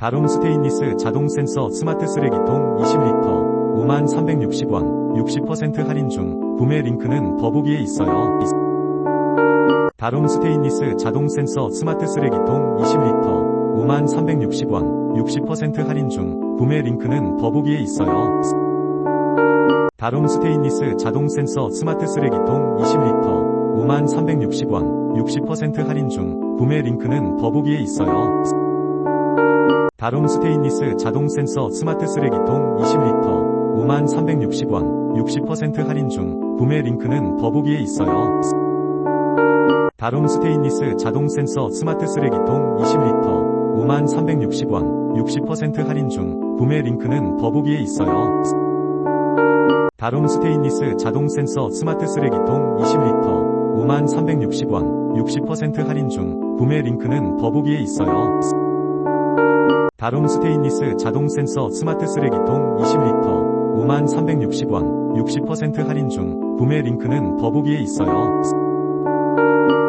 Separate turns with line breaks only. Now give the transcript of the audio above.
다롬 스테인리스 자동 센서 스마트 쓰레기통 20리터 5만 360원 60% 할인 중 구매 링크는 더보기에 있어요. 다롬 스테인리스 자동 센서 스마트 쓰레기통 20리터 5만 360원 60% 할인 중 구매 링크는 더보기에 있어요. 다롬 스테인리스 자동 센서 스마트 쓰레기통 20리터 5만 360원 60% 할인 중 구매 링크는 더보기에 있어요. 다롬 스테인리스 자동 센서 스마트 쓰레기통 20리터 5만 360원 60% 할인 중 구매 링크는 더보기에 있어요. 다롬 스테인리스 자동 센서 스마트 쓰레기통 20리터 5만 360원 60% 할인 중 구매 링크는 더보기에 있어요. 다롬 스테인리스 자동 센서 스마트 쓰레기통 20리터 5만 360원 60% 할인 중 구매 링크는 더보기에 있어요. 다롬 스테인리스 자동 센서 스마트 쓰레기통 20리터 5만 360원 60% 할인 중 구매 링크는 더보기에 있어요.